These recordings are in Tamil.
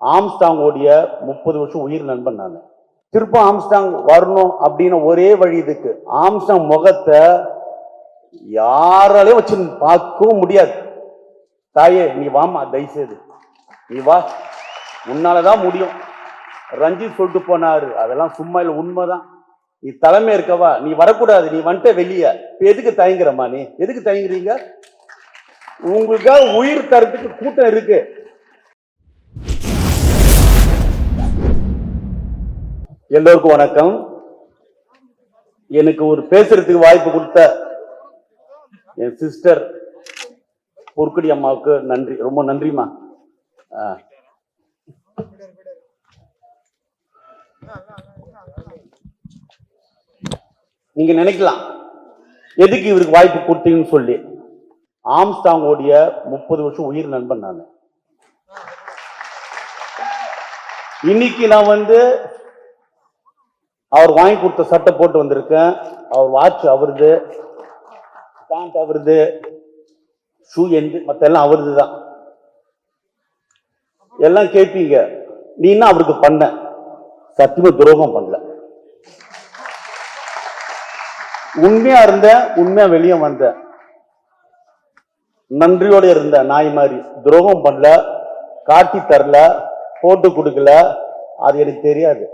ஆம்ஸ்டாங்கோடைய முப்பது வருஷம் உயிர் நண்பன் நான். திரும்ப ஆம்ஸ்டாங் வரணும் அப்படின்னு ஒரே வழி இதுக்கு. ஆம்ஸ்டாங் முகத்தை யாராலையும் வச்சு பார்க்கவும் முடியாது. தாயே நீ வாமா தயவுசெய்து. நீ வா. உன்னாலதான் முடியும். ரஞ்சித் சொல்லிட்டு போனாரு. அதெல்லாம் சும்மா இல்லை உண்மைதான். நீ தலைமை இருக்கவா? நீ வரக்கூடாது. நீ வந்துட்ட வெளியே. இப்போ எதுக்கு தயங்குறம்மா நீ? எதுக்கு தயங்குறீங்க? உங்களுக்காக உயிர் தரத்துக்கு கூட்டம் இருக்கு. எல்லோருக்கும் வணக்கம். எனக்கு ஒரு பேசுறதுக்கு வாய்ப்பு கொடுத்த என் சிஸ்டர் பொற்குடி அம்மாவுக்கு நன்றி. ரொம்ப நன்றிம்மா. ஆ. நீங்க நினைக்கலாம். எதுக்கு இவருக்கு வாய்ப்பு கொடுத்தீங்கன்னு சொல்லி. ஆம்ஸ்டாங்கோடைய முப்பது வருஷம் உயிர் நண்பன் நான். இன்னைக்கு நான் வந்து அவர் வாங்கி கொடுத்த சட்டை போட்டு வந்திருக்கேன். அவர் வாட்ச் அவருது பேண்ட் அவருது ஷூ எந்து மற்ற எல்லாம் அவருது தான் எல்லாம் கேட்பீங்க நீ அவருக்கு பண்ண? சத்தியமா துரோகம் பண்ணல. உண்மையா இருந்தேன் உண்மையா வெளியே வந்தேன் நன்றியோட இருந்தேன் நாய் மாதிரி. துரோகம் பண்ணல. காட்டி தரல. போட்டு கொடுக்கல. அது எனக்கு தெரியாது.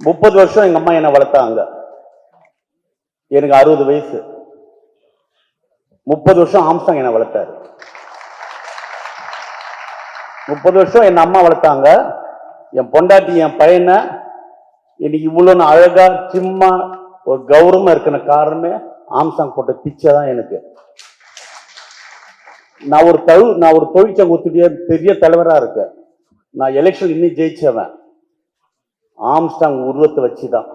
முப்பது வருஷம் எங்க அம்மா என்னை வளர்த்தாங்க. எனக்கு அறுபது வயசு. முப்பது வருஷம் ஆம்சாங் என்னை வளர்த்தாரு. முப்பது வருஷம் என் அம்மா வளர்த்தாங்க. என் பொண்டாட்டி என் பையனை இன்னைக்கு இவ்வளோ அழகா சிம்மா ஒரு கௌரவமா இருக்கிற காரணமே ஆம்சாங் போட்ட பிச்சை தான் எனக்கு. நான் ஒரு தொழில் நான் ஒரு தொழிற்சங்க தொழிற்சங்கத்துடைய பெரிய தலைவராக இருக்கேன். நான் எலெக்ஷன் இன்னும் ஜெயிச்சவன். ஆம்ஸ்டாங் உருவத்தை வச்சு தான்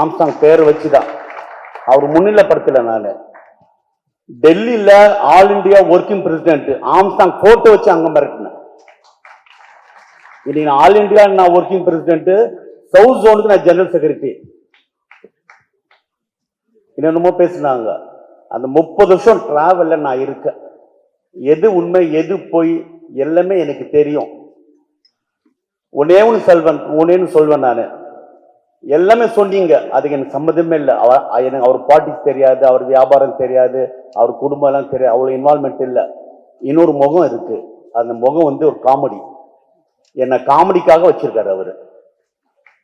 ஆம்ஸ்டாங் பேரை வச்சுதான். அவர் முன்னிலைப்படுத்தலை நான். டெல்லியில் all India working president. Armstrong photo வச்சு அங்கே மிரட்டினேன் இன்னைக்கு ஆல் இந்தியா நான் ஒர்க்கிங் பிரசிடென்ட். சவுத் ஜோனுக்கு நான் ஜெனரல் செக்ரட்டரி. என்னென்னமோ பேசினாங்க. அந்த முப்பது வருஷம் டிராவலில் நான் இருக்கேன். எது உண்மை எது போய் எல்லாமே எனக்கு தெரியும். ஒன்னே ஒன்று செல்வன் ஒன்னேன்னு சொல்வேன் நான். எல்லாமே சொன்னீங்க. அதுக்கு எனக்கு சம்மந்தமே இல்லை. அவ எனக்கு அவர் பாலிட்டிக்ஸ் தெரியாது அவர் வியாபாரம் தெரியாது அவர் குடும்பம் எல்லாம் தெரியாது அவ்வளோ இன்வால்மெண்ட் இல்லை. இன்னொரு முகம் இருக்குது அந்த முகம் வந்து ஒரு காமெடி என்னை காமெடிக்காக வச்சுருக்காரு அவர்.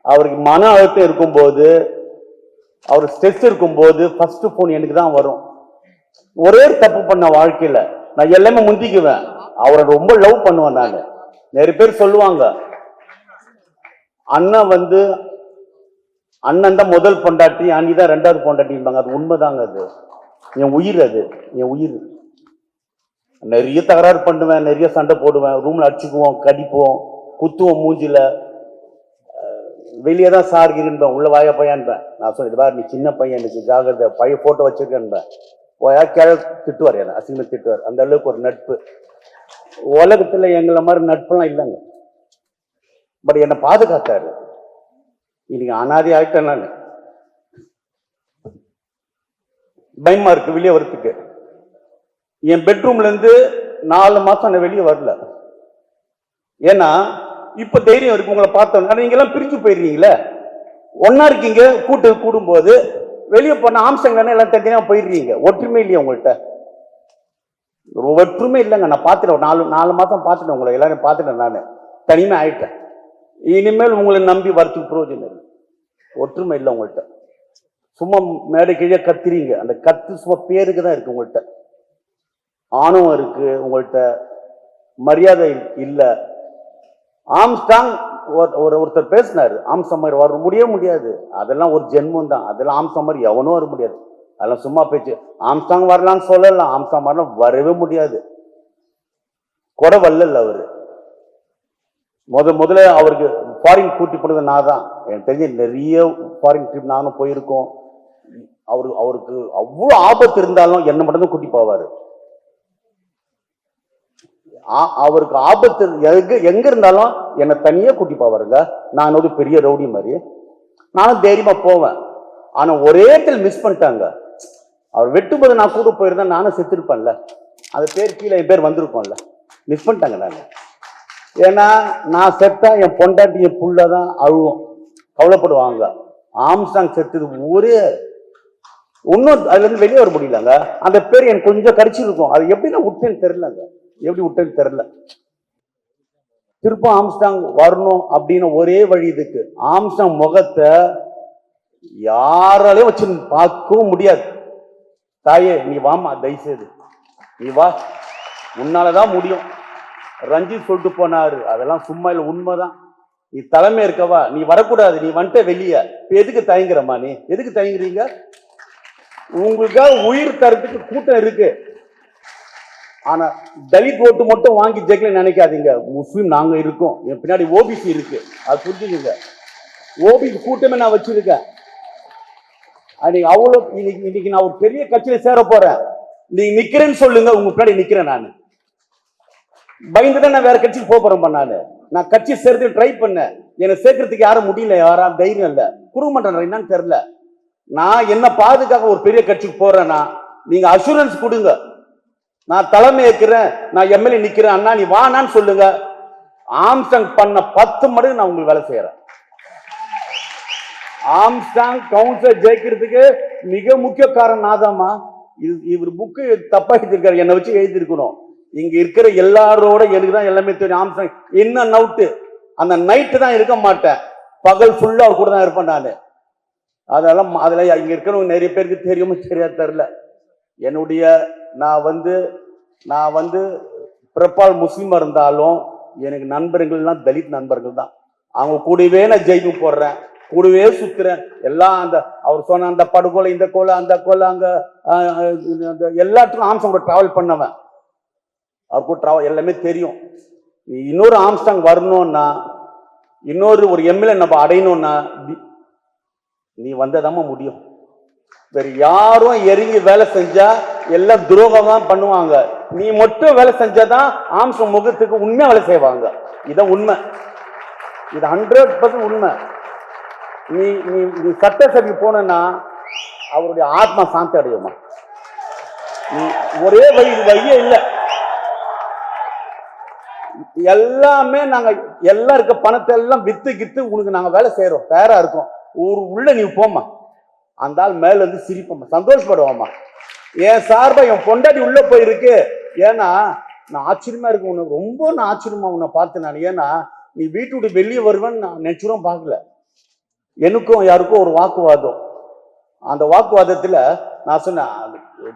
அவருக்கு மன அழுத்தம் இருக்கும்போது அவர் ஸ்ட்ரெஸ் இருக்கும்போது ஃபஸ்ட்டு ஃபோன் எனக்கு தான் வரும். ஒரே ஒரு தப்பு பண்ண வாழ்க்கையில் நான் எல்லாமே முந்திக்குவேன். அவரை ரொம்ப லவ் பண்ணுவேன் நான். நிறைய பேர் சொல்லுவாங்க அண்ணன் வந்து அண்ணன் தான் முதல் பொண்டாட்டி அண்ணி தான் ரெண்டாவது பொண்டாட்டிம்பாங்க அது உண்மைதாங்க அது. என் உயிர் அது. என் உயிர். நிறைய தகராறு பண்ணுவேன் நிறைய சண்டை போடுவேன். ரூம்ல அடிச்சுக்குவோம் கடிப்போம் குத்துவோம் மூஞ்சில. வெளியே தான் சார் இருப்பேன் உள்ள வாய பையன்பேன் நான் சொன்னேன் பாரு நீ சின்ன பையன் எனக்கு ஜாகிரதை பைய போட்டோ வச்சிருக்கேன்பேன் ஓயா கேழ திட்டுவார் என்ன. அசிங்கம் திட்டுவார். அந்த அளவுக்கு ஒரு நட்பு. உலகத்துல எங்களை மாதிரி நட்புலாம் இல்லைங்க. பட் என்னை பாதுகாத்தாரு. இன்னைக்கு அனாதி ஆகிட்டேன் நான். பயமா இருக்கு வெளியே வரத்துக்கு என் பெட்ரூம்ல இருந்து நாலு மாசம் நான் வெளியே வரல. ஏன்னா இப்ப தைரியம் இருக்கு உங்களை பார்த்தோம் நீங்க எல்லாம் பிரிஞ்சு போயிடுறீங்களே ஒன்னா இருக்கீங்க கூட்டு கூடும்போது வெளியே போன ஆம்சங்க எல்லாம் தனியாக போயிடுறீங்க ஒற்றுமை இல்லையா உங்கள்கிட்ட ஒற்றுமை இல்லைங்க. நான் பார்த்துட்டேன். நாலு நாலு மாசம் பார்த்துட்டேன் உங்களை. எல்லாரும் பார்த்துட்டேன் நான். தனிமை ஆயிட்டேன். இனிமேல் உங்களை நம்பி வரத்துக்கு புரோஜனம் இல்லை. ஒற்றுமை இல்லை உங்கள்கிட்ட சும்மா மேடை கீழே கத்துறீங்க அந்த கத்து சும்மா பேருக்கு தான் இருக்கு உங்கள்கிட்ட ஆணவம் இருக்கு உங்கள்கிட்ட மரியாதை இல்லை. ஆம்ஸ்டாங் ஒரு ஒரு- ஒருத்தர் பேசினாரு. ஆம்சம்மர் வர முடியவே முடியாது. அதெல்லாம் ஒரு ஜென்மம் தான். அதெல்லாம் ஆம்சம்மர் எவனும் வர முடியாது. அதெல்லாம் சும்மா பேச்சு. ஆம்ஸ்டாங் வரலாம்னு சொல்லலாம் ஆம்ஸ்டாங் வரலாம் வரவே முடியாது. கொடை வரல அவரு. முத முதல்ல அவருக்கு ஃபாரின் கூட்டி போனது நான் தான் எனக்கு தெரிஞ்ச நிறைய ஃபாரின் ட்ரிப் நானும் போயிருக்கோம். அவரு அவருக்கு அவ்வளோ ஆபத்து இருந்தாலும் என்ன மட்டும்தான் கூட்டி போவார். ஆ- அவருக்கு ஆபத்து எங்க எங்க இருந்தாலும் என்னை தனியாக கூட்டி போவாருங்க. நான் ஒரு பெரிய ரவுடி மாதிரி. நானும் தைரியமா போவேன். ஆனா ஒரே இடத்துல மிஸ் பண்ணிட்டாங்க. அவர் வெட்டும்போது நான் கூட போயிருந்தேன். நானும் செத்துருப்பேன்ல. அது பேர் கீழே என் பேர் வந்திருக்கோம்ல. மிஸ் பண்ணிட்டாங்க நான். ஏன்னா நான் செத்தா என் பொண்டாட்டி என் புள்ள தான் அழுவும். கவலைப்படுவாங்க. ஆம்ஸ்டாங் செத்தது ஒரே ஒன்றும் அதுலேருந்து வெளியே வர முடியலங்க. அந்த பேர் எனக்கு கொஞ்சம் கடிச்சிருக்கும் அது எப்படின்னா விட்டேன்னு தெரிலங்க எப்படி விட்டேன்னு தெரில திருப்ப ஆம்ஸ்டாங் வரணும் அப்படின்னு ஒரே வழி இதுக்கு. ஆம்ஸ்டாங் முகத்தை யாராலையும் வச்சு பார்க்கவும் முடியாது. தாயே நீ வாமா தயவுசெய்து. நீ வா. உன்னாலதான் முடியும். ரஞ்சித் சொல்லிட்டு போனாரு. அதெல்லாம் சும்மா இல்லை உண்மைதான். நீ தலைமை இருக்கவா? நீ வரக்கூடாது. நீ வந்துட்ட வெளியே. இப்போ எதுக்கு தயங்குறம்மா நீ? எதுக்கு தயங்குறீங்க? உங்களுக்காக உயிர் தரத்துக்கு கூட்டம் இருக்கு. ஆனா தலித் ஓட்டு மட்டும் வாங்கி ஜெயிக்கல நினைக்காதீங்க. முஸ்லீம் நாங்க இருக்கோம். என் பின்னாடி ஓபிசி இருக்கு. அது புரிஞ்சுக்கோங்க. ஓபிசி கூட்டமே நான் வச்சிருக்கேன். அன்னைக்கு அவ்வளவு இன்னைக்கு இன்னைக்கு நான் ஒரு பெரிய கட்சியில சேர போறேன். நீங்க நிக்கிறேன்னு சொல்லுங்க. உங்க பின்னாடி நிக்கிறேன் நான். பயந்துதான் நான் வேற கட்சிக்கு போக போறேன் நானு. நான் கட்சி சேர்த்து ட்ரை பண்ணேன். என்னை சேர்க்கறதுக்கு யாரும் முடியல யாரும் தைரியம் இல்லை. கொடுக்க மாட்டேன் என்னன்னு தெரில நான் என்ன பாதுகாக்க ஒரு பெரிய கட்சிக்கு போறேன்னா நீங்க அசூரன்ஸ் கொடுங்க. நான் தலைமை ஏற்கிறேன் நான் எம்எல்ஏ நிக்கிறேன். அண்ணா நீ வானான்னு சொல்லுங்க. ஆம்ஸ்டாங் பண்ண பத்து மடங்கு நான் உங்களுக்கு வேலை செய்யறேன். ஆம்ஸ்டாங் கவுன்சிலர் ஜெயிக்கிறதுக்கு மிக முக்கிய காரணம் நாதாமா இது இவர் புக்கு தப்பா எழுதியிருக்காரு. என்னை வச்சு எழுதியிருக்கணும். இங்க இருக்கிற எல்லாரோட எனக்கு தான் எல்லாமே தெரியும். ஆம்ஸ்டாங் என்ன நவுட்டு அந்த நைட்டு தான் இருக்க மாட்டேன். பகல் ஃபுல்லா அவர் கூட தான் இருப்பேன் நான். அதெல்லாம் அதில் இங்க இருக்கிறவங்க நிறைய பேருக்கு தெரியுமோ தெரியாது தெரில என்னுடைய நான் வந்து நான் வந்து பிறப்பால் முஸ்லீமாக இருந்தாலும் எனக்கு நண்பர்கள்லாம் தலித் நண்பர்கள் தான். அவங்க கூடவே நான் ஜெயிக்கு போடுறேன். கூடவே சுத்துறேன். எல்லாம் அந்த அவர் சொன்ன அந்த படுகொலை இந்த கொலை அந்த கொலை அங்கே அந்த எல்லாத்துக்கும் ஆம்சம் கூட ட்ராவல் பண்ணவன். அவர் ட்ராவல் எல்லாமே தெரியும். நீ இன்னொரு ஆம்ஸ்டாங் வரணும்னா இன்னொரு ஒரு எம்எல்ஏ நம்ம அடையணும்னா நீ வந்ததாம முடியும். வேற யாரும் எரிஞ்சு வேலை செஞ்சா எல்லாம் துரோகம் தான் பண்ணுவாங்க. நீ மட்டும் வேலை செஞ்சாதான் ஆம்சம் முகத்துக்கு உண்மையா வேலை செய்வாங்க. இதான் உண்மை. இது ஹண்ட்ரட் பர்சன்ட் உண்மை. நீ நீ நீ சட்டசபைக்கு போனா அவருடைய ஆத்மா சாந்தி அடையுமா நீ ஒரே வழி வழியே இல்லை. எல்லாமே நாங்க எல்லாம் இருக்க பணத்தை எல்லாம் வித்து கித்து உனக்கு நாங்க வேலை செய்யறோம் தயாரா இருக்கோம். ஒரு உள்ள நீ போம்மா. அந்த ஆள் மேல இருந்து சிரிப்போம்மா. சந்தோஷப்படுவோம்மா. என் சார்பா என் பொண்டாட்டி உள்ள போயிருக்கு. ஏன்னா நான் ஆச்சரியமா இருக்கு. உனக்கு ரொம்ப நான் ஆச்சரியமா உன்னை பார்த்து நான். ஏன்னா நீ வீட்டு விட்டு வெளியே வருவேன்னு நான் நினைச்சுரும் பார்க்கல. எனக்கும் யாருக்கும் ஒரு வாக்குவாதம். அந்த வாக்குவாதத்துல நான் சொன்னேன்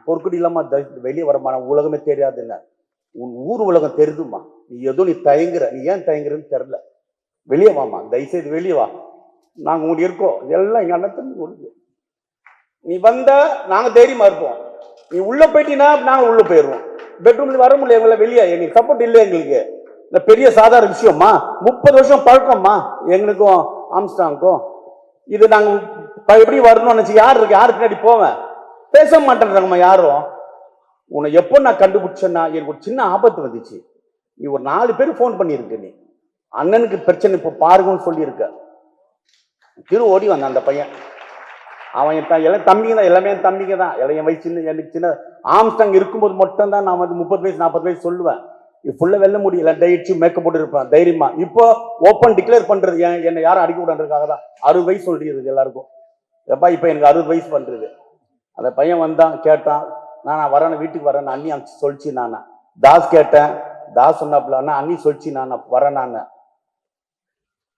பொற்குடி இல்லாம வெளியே வரமான உலகமே தெரியாதுன்னு. உன் ஊர் உலகம் தெரிதுமா நீ ஏதோ நீ தயங்குற. நீ ஏன் தயங்குறன்னு தெரில. வெளியே வாமா தயவுசெய்து வெளியே வா. நாங்கள் உங்க இருக்கோம். எல்லாம் எங்கள் அண்ணத்தின் ஒழுங்கு நீ வந்தா நாங்கள் தைரியமா இருப்போம். நீ உள்ள போயிட்டீங்கன்னா நாங்கள் உள்ள போயிடுவோம். பெட்ரூம்ல வர முடியல எங்களை வெளியே. எங்களுக்கு சப்போர்ட் இல்லை எங்களுக்கு? இந்த பெரிய சாதாரண விஷயம்மா. முப்பது வருஷம் பழக்கம்மா. எங்களுக்கும் ஆம்ஸ்டாங்க்கும். இது நாங்கள் எப்படி வரணும்னு நினச்சி யார் இருக்கு? யாரு பின்னாடி போவேன்? பேச மாட்டேன்றாங்கம்மா யாரும். உன்னை எப்போ நான் கண்டுபிடிச்சேன்னா எனக்கு ஒரு சின்ன ஆபத்து வந்துச்சு. நீ ஒரு நாலு பேர் ஃபோன் பண்ணியிருக்க நீ. அண்ணனுக்கு பிரச்சனை இப்போ பாருங்கன்னு சொல்லியிருக்க. திரு ஓடி வந்தான் அந்த பையன். அவன் என் எல்லாம் தம்பிங்க தான் எல்லாமே என் தம்பிங்க தான். எல்லாம் என் வயசு சின்ன எனக்கு சின்ன ஆம்ஸ்டாங் இருக்கும்போது மட்டும்தான் நான் வந்து முப்பது வயசு நாற்பது வயசு சொல்லுவேன். இது ஃபுல்லாக வெல்ல முடியல டயட்ஸு மேக்கப் போட்டு இருப்பேன் தைரியமா. இப்போ ஓப்பன் டிக்ளேர் பண்ணுறது ஏன் என்னை யாரும் அடிக்க விடான்றதுக்காக தான். அறுபது வயசு சொல்றது எல்லாருக்கும். எப்பா இப்போ எனக்கு அறுபது வயசு பண்ணுறது அந்த பையன் வந்தான் கேட்டான் நான் நான் வரேன் வீட்டுக்கு வரேன் அண்ணி அனுப்பிச்சு சொல்லிச்சு நான். தாஸ் கேட்டேன். தாஸ் சொன்னாப்புல அண்ணா அண்ணி சொல்லிச்சு நான் வரேன் நான்.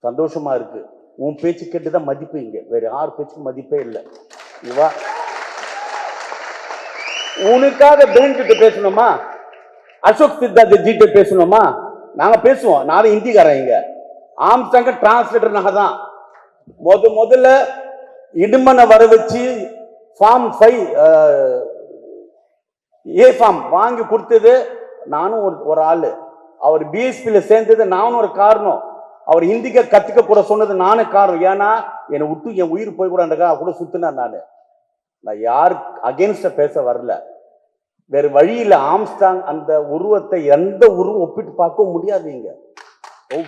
சந்தோஷமா இருக்கு. உன் பேச்சு கேட்டுதான் மதிப்பு இங்க. வேற யார் பேச்சுக்கும் மதிப்பே இல்லை. இவா உனக்காக பேன் கிட்ட பேசணுமா? அசோக் சித்தார்த்த ஜிட்ட பேசணுமா? நாங்கள் பேசுவோம். நானும் ஹிந்திக்காரன் இங்க. ஆம்ஸ்டாங்க டிரான்ஸ்லேட்டர் நாங்க தான். முத முதல்ல இடுமனை வர வச்சு ஃபார்ம் ஃபைவ் ஏ ஃபார்ம் வாங்கி கொடுத்தது நானும் ஒரு ஒரு ஆள். அவர் பிஎஸ்பியில் சேர்ந்தது நானும் ஒரு காரணம். அவர் ஹிந்திக்க கற்றுக்க கூட சொன்னது நானும் காரணம். ஏன்னா என்னை விட்டு என் உயிர் போய் கூட கூட சுத்தினேன் நான். நான் யார் அகேன்ஸ்ட பேச வரல. வேறு வழியில் ஆம்ஸ்டாங் அந்த உருவத்தை எந்த உருவம் ஒப்பிட்டு பார்க்க முடியாது இங்க.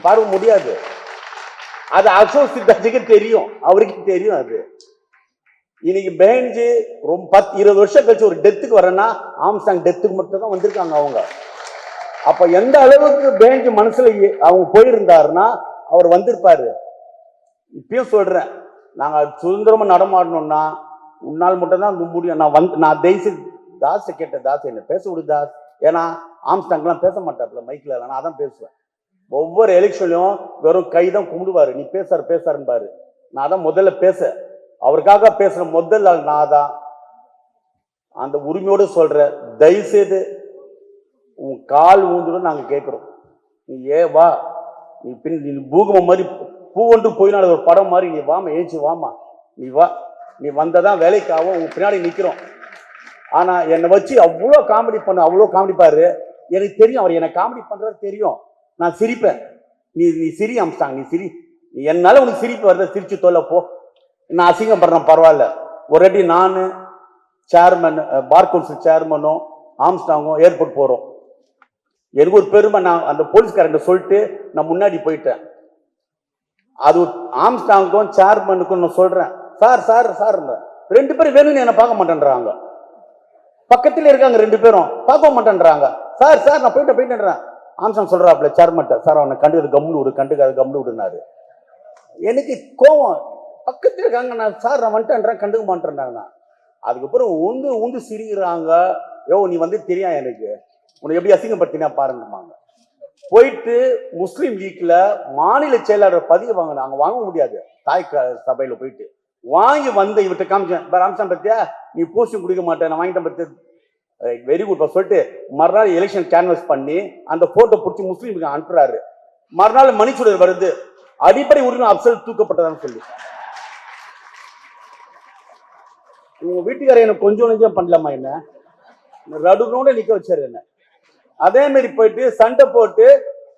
பார்க்க முடியாது. அது அசோக் சித்தார்த்துக்கு தெரியும். அவருக்கு தெரியும் அது. இன்னைக்கு பேஞ்சு ரொம்ப பத்து இருபது வருஷம் கழிச்சு ஒரு டெத்துக்கு வரேன்னா ஆம்சாங் டெத்துக்கு மட்டும் தான் வந்திருக்காங்க அவங்க. அப்ப எந்த அளவுக்கு பேஞ்சு மனசுல அவங்க போயிருந்தாருன்னா அவர் வந்திருப்பாரு. இப்பயும் சொல்றேன் நாங்க சுதந்திரமா நடமாடணும்னா உன்னால் மட்டும்தான் தான் முடியும். நான் வந்து நான் தெய்சி தாஸை கேட்ட தாஸ் என்ன பேச விடு தாஸ். ஏன்னா ஆம்ஸ்டாங்லாம் பேச மாட்டாப்புல மைக்கில் நான் அதான் பேசுவேன். ஒவ்வொரு எலெக்ஷன்லையும் வெறும் கைதான் கும்பிடுவாரு நீ பேசாரு பேசாருன்னு நான் தான் முதல்ல பேச. அவருக்காக பேசுகிற முதல் ஆள் நான் தான் அந்த உரிமையோடு சொல்கிற தயவு செய்து உன் கால் ஊந்துடும் நாங்கள் கேட்குறோம். நீ ஏ வா. நீ பின் நீ பூகம்பம் மாதிரி பூ ஒன்று போயினால ஒரு படம் மாதிரி நீ வாமா ஏஞ்சி வாமா நீ வா. நீ வந்ததான் தான் ஆகும் உன் பின்னாடி நிற்கிறோம் ஆனால் என்னை வச்சு அவ்வளோ காமெடி பண்ண அவ்வளோ காமெடி பாரு. எனக்கு தெரியும் அவர் என்னை காமெடி பண்ணுறது தெரியும். நான் சிரிப்பேன். நீ நீ சிரி அம்சாங் நீ சிரி. என்னால் உனக்கு சிரிப்பு வருது சிரிச்சு தொல்லை போ. நான் அசிங்கம் பண்றேன் பரவாயில்ல. ஒரு அடி நான் சேர்மன் பார் கவுன்சில் சேர்மனும் ஆம்ஸ்டாங்கும் ஏர்போர்ட் போகிறோம் எனக்கு ஒரு பெருமை நான் அந்த போலீஸ்காரங்க சொல்லிட்டு நான் முன்னாடி போயிட்டேன். அது ஆம்ஸ்டாங்கும் சேர்மனுக்கும் நான் சொல்கிறேன் சார் சார் சார் ரெண்டு பேரும் வேணும்னு என்னை பார்க்க மாட்டேன்றாங்க. பக்கத்தில் இருக்காங்க ரெண்டு பேரும். பார்க்க மாட்டேன்றாங்க. சார் சார் நான் போயிட்டு போயிட்டேன்றேன். ஆம்ஸ்டாங் சொல்கிறாப்புல சேர்மன்ட்ட சார் அவனை கண்டுக்கிறது கம்னு விடு கண்டுக்காது கம்னு விடுனாரு. எனக்கு கோவம். பக்கத்தில் இருக்காங்க நான் சார் நான் வந்துட்டேன்றேன் கண்டுக்க மாட்டேன்றாங்கண்ணா அதுக்கப்புறம் உந்து உந்து சிரிக்கிறாங்க. யோ நீ வந்து தெரியும் எனக்கு? உன்னை எப்படி அசிங்கப்படுத்தினா பாருங்கம்மாங்க. போயிட்டு முஸ்லீம் லீக்ல மாநில செயலாளர் பதிவு வாங்கின அங்கே வாங்க முடியாது. தாய் சபையில் போயிட்டு வாங்கி வந்து இவர்கிட்ட காமிச்சேன். இப்போ ராமசாமி பத்தியா? நீ போஸ்டிங் குடிக்க மாட்டேன் நான் வாங்கிட்டேன் பத்தி. வெரி குட் சொல்லிட்டு மறுநாள் எலெக்ஷன் கேன்வஸ் பண்ணி அந்த போட்டோ பிடிச்சி முஸ்லீமுக்கு அனுப்புறாரு. மறுநாள் மணிச்சுடர் வருது. அடிப்படை உரிமை அப்சல் தூக்கப்பட்டதான்னு சொல்லி. உங்க வீட்டுக்காரர் எனக்கு கொஞ்சம் நெஞ்சம் பண்ணலாமா என்ன? ரடுனோட நிக்க வச்சாரு என்ன. அதே மாதிரி போயிட்டு சண்டை போட்டு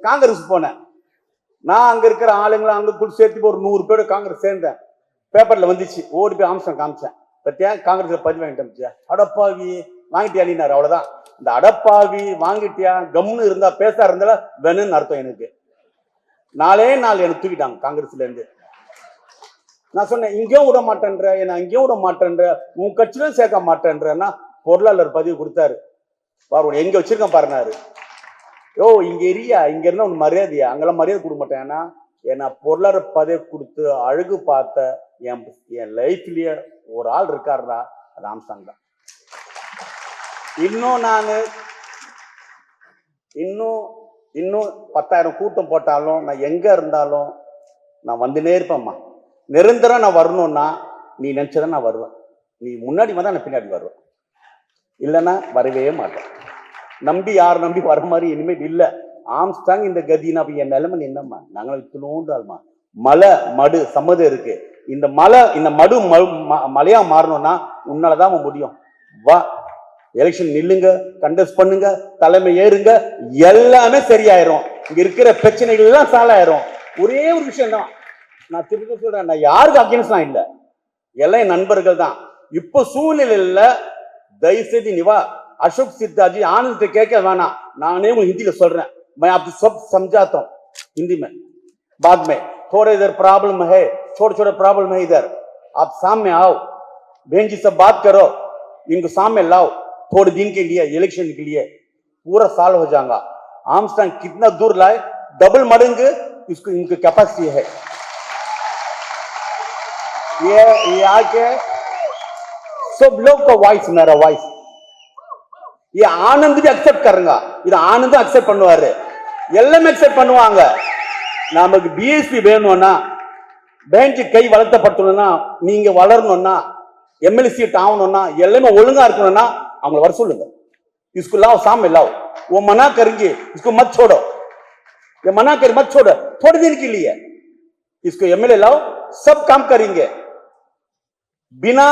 காங்கிரஸ் போனேன். நான் அங்க இருக்கிற ஆளுங்களை அங்க கூட சேர்த்து ஒரு நூறு பேர் காங்கிரஸ் சேர்ந்தேன். பேப்பர்ல வந்துச்சு. ஓடி போய் அம்சம் காமிச்சேன். பத்தியா? காங்கிரஸ்ல பதிவு வாங்கிட்டேன் அடப்பாவி வாங்கிட்டியா நீனார் அவ்வளவுதான். இந்த அடப்பாவி வாங்கிட்டியா? கம்னு இருந்தா பேச இருந்தால வேணும்னு அர்த்தம் எனக்கு. நாளே நாள் எனக்கு தூக்கிட்டாங்க காங்கிரஸ்ல இருந்து. நான் சொன்னேன் இங்கேயும் விட மாட்டேன்ற என்ன அங்கேயும் விட மாட்டேன்ற உன் கட்சியிலும் சேர்க்க மாட்டேன்றன்னா பொருளாளர் பதிவு கொடுத்தாரு. பாரு உன்னை எங்க வச்சிருக்கேன் பாருனாரு யோ இங்க எரியா இங்க இருந்தா உன் மரியாதையா? அங்கெல்லாம் மரியாதை கொடுக்க மாட்டேன். ஏன்னா ஏன்னா பொருளாதார பதவி கொடுத்து அழகு பார்த்த என் என் லைஃப்லயே ஒரு ஆள் இருக்காருடா அது ஆம்சாங் தான் இன்னும் நான் இன்னும் இன்னும் பத்தாயிரம் கூட்டம் போட்டாலும் நான் எங்க இருந்தாலும் நான் வந்துனே இருப்பேம்மா நிரந்தரம் நான் வரணும்னா நீ நினச்சதான் நான் வருவேன். நீ முன்னாடி வந்தால் நான் பின்னாடி வருவேன். இல்லைன்னா வரவே மாட்டேன். நம்பி யார் நம்பி வர மாதிரி இனிமேல் இல்லை. ஆம்ஸ்டாங் இந்த கதினா அப்போ என் நிலைமை என்னம்மா? நாங்களும் இத்தினோண்டு ஆள்மா. மலை மடு சம்மதம் இருக்கு. இந்த மலை இந்த மடு ம- ம- மலையா மாறணும்னா உன்னாலதான் முடியும். வா. எலெக்ஷன் நில்லுங்க கண்டஸ்ட் பண்ணுங்க தலைமை ஏறுங்க எல்லாமே சரியாயிரும். இங்க இருக்கிற பிரச்சனைகள் எல்லாம் ஆயிரும் ஒரே ஒரு விஷயம் தான் நான் திருப்பி சொல்றேன் நான் யாருக்கு அகேன்ஸ்ட் இல்ல எல்லாம் என் நண்பர்கள் தான் இப்போ சூழ்நிலையில தயவுசெய்து நீ வா अशोक सिद्धा जी आनंद कह के वाना नाने वो हिंदी में सुन रहे हैं मैं आपको सब समझाता हूँ हिंदी में बाद में थोड़े इधर प्रॉब्लम है छोटे छोटे प्रॉब्लम है इधर आप सामने आओ बहन जी से बात करो इनको सामने लाओ थोड़े दिन के लिए इलेक्शन के लिए पूरा साल हो जाएगा आमस्टांग कितना दूर लाए डबल मड़ेंगे इसको इनकी कैपेसिटी है ये ये आके सब लोग का वॉइस मेरा वॉइस ये ஆனந்த் भी அக்செப்ட் கருங்க இது ஆனந்தும் அக்செப்ட் பண்ணுவாரு எல்லாமே அக்செப்ட் பண்ணுவாங்க நமக்கு பிஎஸ்பி வேணும்னா பெஞ்ச் கை வளர்த்தப்பட்டணும்னா நீங்க வளரணும்னா எம்எல்ஏ சீட் ஆகணும்னா எல்லாமே ஒழுங்கா இருக்கணும்னா அவங்கள வர சொல்லுங்க इसको लाओ सामने लाओ वो मना करेंगे इसको मत छोड़ो ये मना कर मत छोड़ो थोड़े दिन के लिए इसको एमएलए लाओ सब काम करेंगे बिना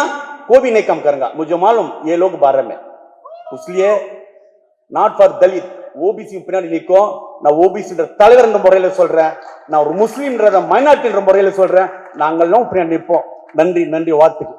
कोई भी नहीं काम करेंगे मुझे मालूम ये लोग बारे में इसलिए நாட் ஃபார் தலித் ஓபிசி பின்னாடி நிற்கும் நான் ஓபிசின்ற தலைவர் என்ற முறையில சொல்றேன் நான் ஒரு முஸ்லீம்ன்றத மைனாரிட்டின்ற முறையில சொல்றேன் நாங்களும் பின்னாடி நிற்போம் நன்றி நன்றி வார்த்தைக்கு